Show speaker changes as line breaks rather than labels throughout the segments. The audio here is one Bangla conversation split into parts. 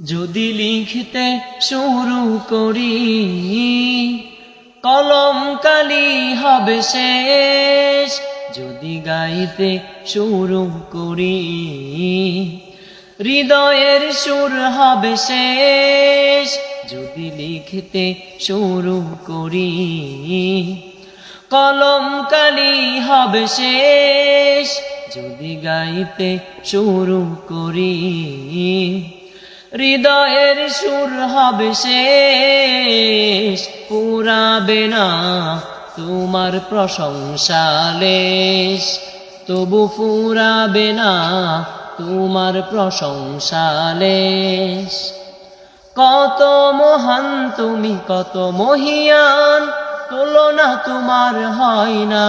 যদি লিখতে শুরু করি, কলম কালি হবে শেষ। যদি গাইতে শুরু করি, হৃদয়ের সুর হবে শেষ। যদি লিখতে শুরু করি, কলম কালি হবে শেষ। যদি গাইতে শুরু করি হৃদয়ের সুর হবে শেষ, পুরাবে না তোমার প্রশংসালেশ তবু ফুরাবে না তোমার প্রশংসালেশ কত মহান তুমি, কত মহিয়ান, তুলনা তোমার হয় না।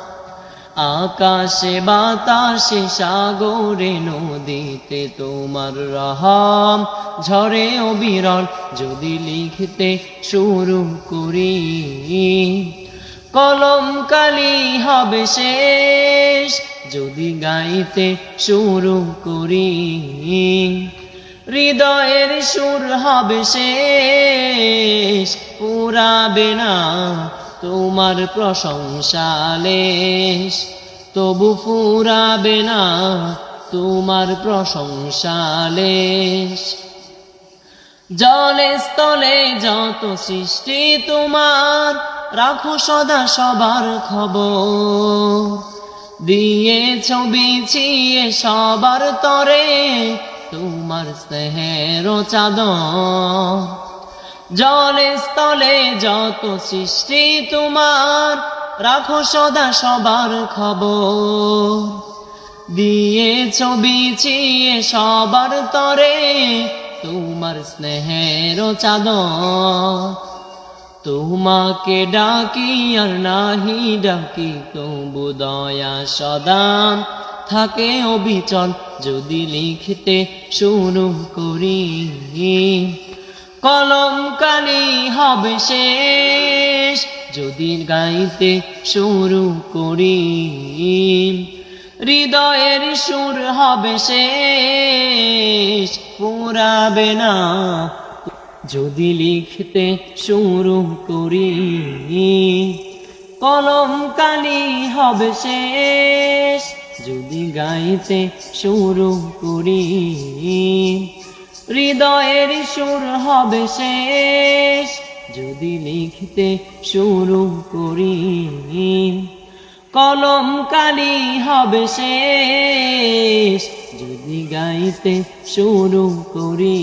আকাশে বাতাসে সাগরে নদীতে তোমার রহম, ঝরে অবিরল যদি লিখতে শুরু করি। কলম কালি হবে শেষ যদি গাইতে শুরু করি। হৃদয়ের সুর হবে শেষ, পুরাবে না তোমার প্রশংসালেশ তবু ফুরাবে না তোমার প্রশংসালেশ জলে স্থলে যত সৃষ্টি তোমার, রাখো সদা সবার খবর। দিয়ে ছবি ছিয়ে সবার তরে, তোমার স্নেহের চাদর। জলে স্থলে যত সৃষ্টি তোমার, রাখো সদা সবার খবর। দিয়েছ বিছিয়ে সবার তরে, তোমার স্নেহের চাদর। তোমাকে ডাকি আর নাহি ডাকি, তবু দয়া সদা থাকে অবিচল। যদি লিখতে শুরু করি কলম কালি হবে শেষ। যদি গাইতে শুরু করি হৃদয়ের সুর হবে শেষ। পুরাবে না। যদি লিখতে শুরু করি কলম কালি হবে শেষ। যদি গাইতে শুরু করি হৃদয়ের সুর হবে শেষ। যদি লিখতে শুরু করি কলম কালি হবে শেষ। যদি গাইতে শুরু করি,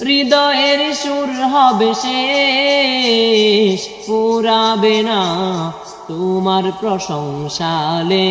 হৃদয়ের সুর হবে শেষ। পুরাবে না তোমার প্রশংসালে